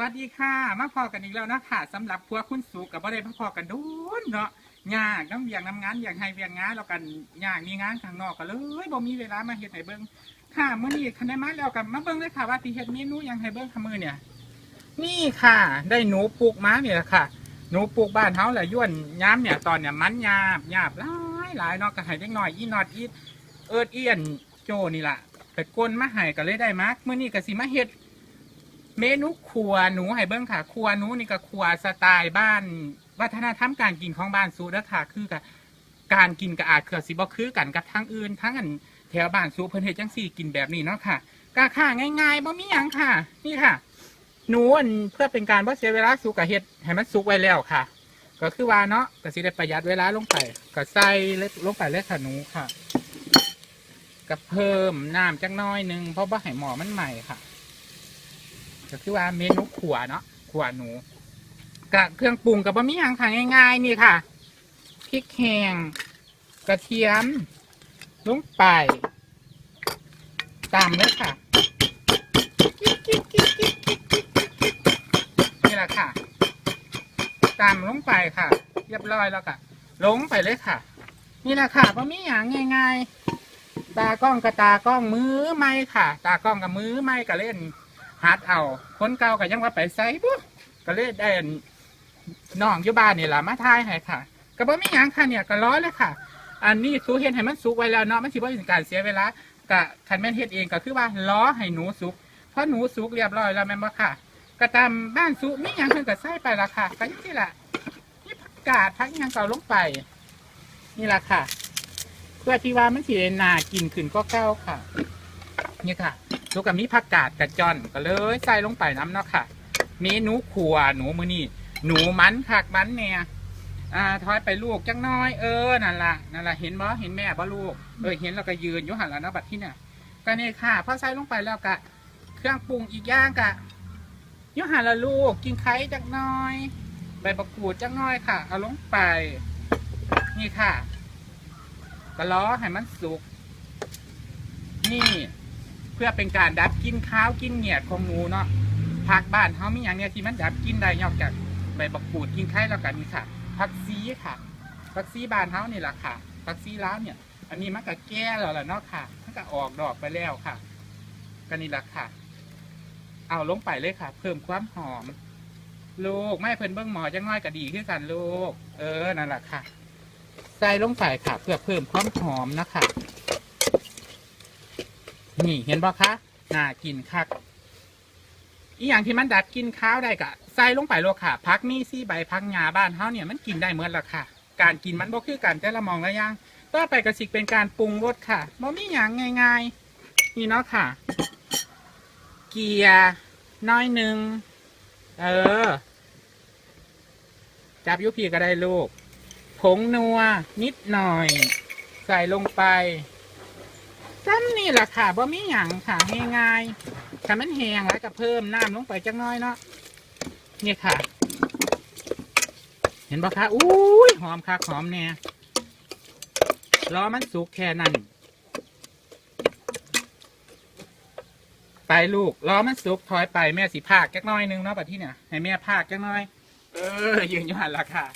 วัสดีค่ะมาพอกันอีกแล้วนะค่ะสำหรับพัวคุณสุกับบ่ได้มาพอกันโดนเนาะยากน้ำเวียงน้ำงานอยางให้เวียงงานแล้วกันยากมีงานข้างนอกก็เลยบ่มีเวลามาเฮ็ดให้เบิ่งค่ะมื้อนี้คันได้มาแล้วกันมาเบิ่งเลยค่ะว่าสิเฮ็ดเมนูหยังให้เบิ่งค่ะมื้อเนี่ย นี่ค่ะ ได้หนูปลูกม้าเนี่ยค่ะ หนูปลูกบ้านเฮาแหละย้วนย้ำเนี่ยตอนเนี่ยมันหยาบหยาบหลายหลายเนาะก็ให้เด็กน้อยอีนอดอีเอิดเอียนโจนี่ล่ะไปกลนมาให้ก็เลยได้มามื้อนี้ก็สิมาเฮ็ด เมนูครัวหนูให้เบิ้งค่ะครัวหนูนี่ก็ครัวสไตล์บ้าน วัฒนธรรมการกินของบ้านสูเด้อค่ะ คือกับการกินกับอาจเคือสิบ่คือกันกับทางอื่นทั้งอันแถวบ้านสูเพิ่นเฮ็ดจังซี่กินแบบนี้เนาะค่ะก็ค่ะง่ายๆบ่มีหยังค่ะ นี่ค่ะ หนูอันเพื่อเป็นการบ่เสียเวลาสุกกับเฮ็ดให้มันสุกไว้แล้วค่ะ ก็คือว่าเนาะก็สิได้ประหยัดเวลาลงไปก็ใส่เล็ลงไปเลยค่ะหนูค่ะก็เพิ่มน้ำจักน้อยหนึงเพราะว่าให้หมอมันใหม่ค่ะ ก็คือว่าเมนูขัวเนาะขัวหนูกับเครื่องปรุงกับบะหมี่หยังค่ะง่ายๆนี่ค่ะพริกแห้งกระเทียมลงไปตามเลยค่ะนี่แหละค่ะ ตามลงไปค่ะ เรียบร้อยแล้วค่ะ ลงไปเลยค่ะ นี่แหละค่ะบะหมี่หยังง่าย ๆ ตากล้องกับตากล้องมือไม่ค่ะ ตากล้องกับมือไม่ก็เล่น ฮัดเอา คนเก่าก็ยังว่าไปไซปุ๊ก็เลยได้นน้องอยู่บ้านนี่แหละมาทายให้ค่ะ ก็บ่มีหยังค่ะเนี่ยก็ร้อยเลยค่ะ อันนี้สูเฮ็ดให้มันสุกไว้แล้วเนาะมันสิบ่เป็นการเสียเวลากะคันแม่นเฮ็ดเองก็คือว่าล้อให้หนูสุกเพราะหนูสุกเรียบร้อยแล้วแม่นบ่ค่ะ ก็ตามบ้านสุกมีหยังเพิ่นก็ใส่ไปละค่ะก็จังซี่ล่ะนี่ผักกาดผักหยังเก่าลงไป นี่ล่ะค่ะ เพื่อที่ว่ามันสิได้น่ากินขึ้นก็เก่าค่ะ นี่ค่ะ ลูกกับมีผักกาดกระจอนก็เลยใส่ลงไปน้ำเนาะค่ะ เมนูขัวหนูมือนี่หนูมันคักมันเนี่ยอ่าทอยไปลูกจังน้อยเออนั่นละนั่นละเห็นบ่เห็นแม่บ่ลูกเออเห็นแล้วก็ยืนอยู่หันแล้วนะบัดที่เนี่ยก็นี่ค่ะพอใส่ลงไปแล้วกะ เครื่องปรุงอีกอย่างกะยู่หันละลูกกินไข่จักหน้อย ใบมะกูดจักหน้อยค่ะ เอาลงไป นี่ค่ะ ก็ล้อให้มันสุก นี่ พื่อเป็นการดับกินข้าวกินเหงียดของหนูเนาะผักบ้านเขามีอย่างเนี้ยที่มันดับกินได้นอกจากใบบักกูดกินไข่แล้วกันนี่ค่ะผักซีค่ะผักซีบ้านเขานี่แหละค่ะผักซีร้านเนี่ย อันนี้มันก็แก่แล้วล่ะเนาะค่ะมันก็ออกดอกไปแล้วค่ะก็นี่แหละค่ะ เอาลงไปเลยค่ะ เพิ่มความหอม ลูกไม่เพิ่นเบิ้งหมอจังน้อยก็ดีขึ้นกันลูก เออนั่นแหละค่ะใส่ลงไปค่ะ เพื่อเพิ่มความหอมนะคะ นี่เห็นบ่คะน่ากินคักอีอย่างที่มันดับกินข้าวได้กะใส่ลงไปโลกค่ะ พักมีซี่ใบพักหญ้าบ้านเฮาเนี่ยมันกินได้เหมือนละค่ะ การกินมันบ่คือกันแต่ละมองละย่างต่อไปก็สิกเป็นการปรุงรสค่ะบ่มีหยังง่ายๆนี่เนาะค่ะ เกียร์น้อยหนึ่งเออ จับยุพีก็ได้ลูก ผงนัวนิดหน่อย ใส่ลงไป ซ้ำนี่แหละค่ะบ่มีหยังค่ะง่ายๆถ้ามันแห้งแล้วก็เพิ่มน้ำลงไปจักหน้อยเนาะนี่ค่ะ เห็นปะคะอุ้ยหอมคักหอมเนี่ยรอมันสุกแค่นั้นไปลูกรอมันสุกถอยไปแม่สิภาคจักน้อยนึงเนาะปัดที่เนี่ยให้แม่ภาคจักน้อย เออยืนอยู่หันละค่ะ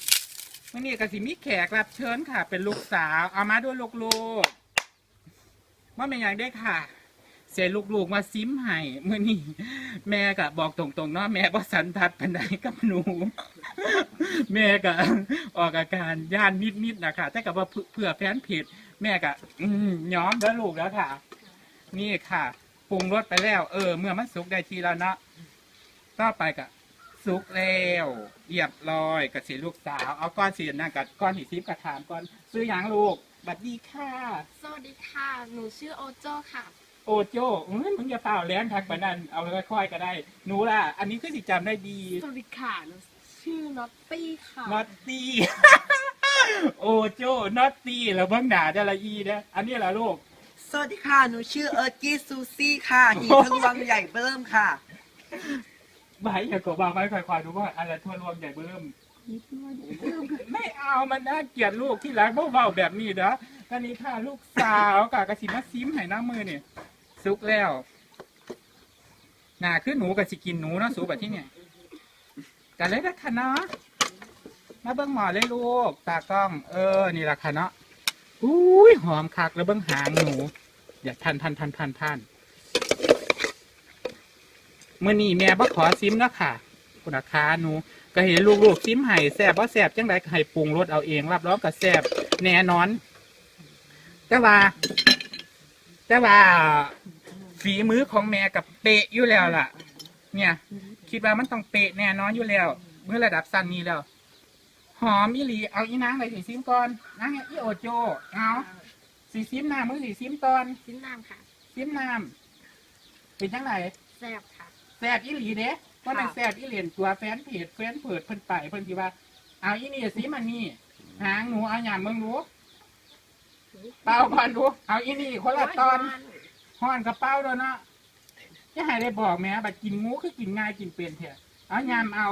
มื่อนี้ก็สิมีแขกรับเชิญค่ะ เป็นลูกสาว เอามาด้วยลูกๆ ว่าเป็นอย่างได้ค่ะ เสียลูกๆมาซิมให้เมื่อนี้แม่ก็บอกตรงๆเนาะแม่บ่สันทัดปันใดกับหนู แม่ก็ออกอาการย่านนิดๆนะคะแต่กับว่าเพื่อแฟนเพจแม่ก็อืมย้อมแล้วลูกแล้วค่ะ นี่ค่ะปรุงรสไปแล้ว เออ เมื่อมันสุกได้ทีแล้วเนาะต่อไปก็สุกแล้วเรียบร้อยกับสีลูกสาว เอาก้อนสีนั่นกับก้อนหิซิบกระถามก้อนซื้อหยังลูก บัดดีค่ะ สวัสดีค่ะ หนูชื่อโอโจค่ะ โอโจ้เอ้ยมึงอย่าเปล่าแรงทักปานนั้นเอาค่อยๆก็ได้หนูล่ะ อันนี้คือสิจำได้ดีสวัสดีค่ะ หนูชื่อน็อตตี้ค่ะนอตตี้ โอโจ้นอตตี้แล้วเบิ่งหนาได้ละอีนะอันนี้ล่ะลูก สวัสดีค่ะ หนูชื่อเอิร์กกี้ซูซี่ค่ะหีทะลวงใหญ่เบิ่มค่ะหมายอย่ากดวางไว้ค่อยๆดูว่าอะไรทั่วรวมใหญ่เบิ่ม ไม่เอามันน่าเกลียดลูกที่รักเบาๆแบบนี้นะตอนนี้ค่ะลูกสาวกะกระสิมาซิมให้น้ำมือเนี่สุกแล้วน่าคือหนูกับสิกินหนูเนาะสูแบบที่เนี่ยกันเลยนะค่ะเนาะมาเบิ้งหมอเลยลูก ตากล้อง เออ นี่ละค่ะเนาะอุ้ยหอมคักแล้วเบิ้งหางหนู อย่าทันทันทันทันทันเมื่อนี้แม่บ่ขอซิมแล้วค่ะ คุณอาคาหนูก็เห็นลูกๆซิมไห้แซ่บบ่แซ่บจังไดก็ให้ปรุงรสเอาเองรับรองก็แซ่บแน่นอน แต่ว่า แต่ว่าฝีมือของแม่กับเป๊ะอยู่แล้วล่ะ เนี่ย คิดว่ามันต้องเป๊ะแน่นอนอยู่แล้ว เมื่อระดับสั้นนี้แล้ว หอมอีหลีเอาอีนางไปสีซิมก่อนนางอีโอโจเอาสีซิมน้ำมือสีซิมตอนชิ้นน้ำค่ะซิมน้ำเป็นจังไหนแซ่บค่ะแซ่บอีหลีเด้ ว่ามันแซ่บอีเหรียญตัวแฟนเพจแฟนเปิดเพิ่นไปเพิ่นสิว่า เอาอีนี่ซิมันนี่หางหนูเอาอย่างเมืองรู้เป่าก่อนดูเอาอีนี่คนละตอนห่อนกระเป๋าด้วยเนาะจะให้ได้บอกแม่บัดกินงูคือกินง่ายกินเป็นเถอะเอายามเอา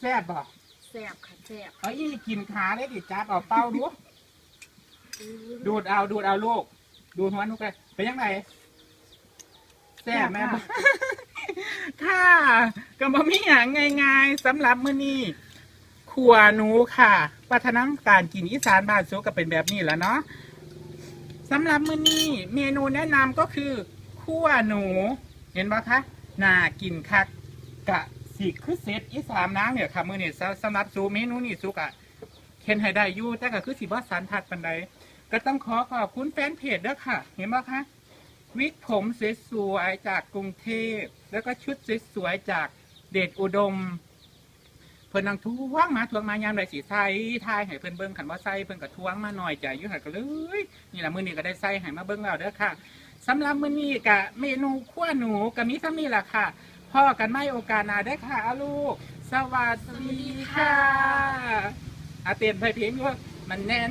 แซ่บบอกแซ่บค่ะแซ่บเอาอีกินขาเลยดิจับเอาเป้าดูดูดเอาดูดเอาลูกดูดหัวนุกเลยเป็นยังไงแซ่บแม่บอก ค่ะก็บ่มีอย่างง่ายๆสำหรับมื้อนี้ขัวหนูค่ะวัฒนธรรมการกินอีสานบ้านซูก็เป็นแบบนี้แหล้วเนาะสำหรับมื้อนี้เมนูแนะนำก็คือคั่วหนู เห็นปะคะน่ากินคักกะสิคือเซตอีสามนางเนี่ยค่ะมื้อนี้สำสำหรับสูเมนูนี้สุกอะเห็นให้ได้อยู่แต่ก็คือสิบ่สันทัดปันใดก็ต้องขอขอบคุณแฟนเพจด้วยค่ะ เห็นปะคะวิกผมสวยๆจากกรุงเทพ แล้วก็ชุดสวยๆจากเดชอุดม เพิ่นนังทวงมาทวงมายามใดสีใส่ทายให้เพิ่นเบิ่งคันว่าใส่เพิ่นก็ทวงมาหน่อยใจยู่หันก็เลยนี่แหละมื้อนี้ก็ได้ใส่ให้มาเบิ่งแล้วเด้อค่ะสำหรับมื้อนี้ก็เมนูขั้วหนูก็มีเท่านี้แหละค่ะพ่อกันไม่โอกาสหนาได้อค่ะอาลูก สวัสดีค่ะอาเตียนไปเพลงด้วยมันแน่น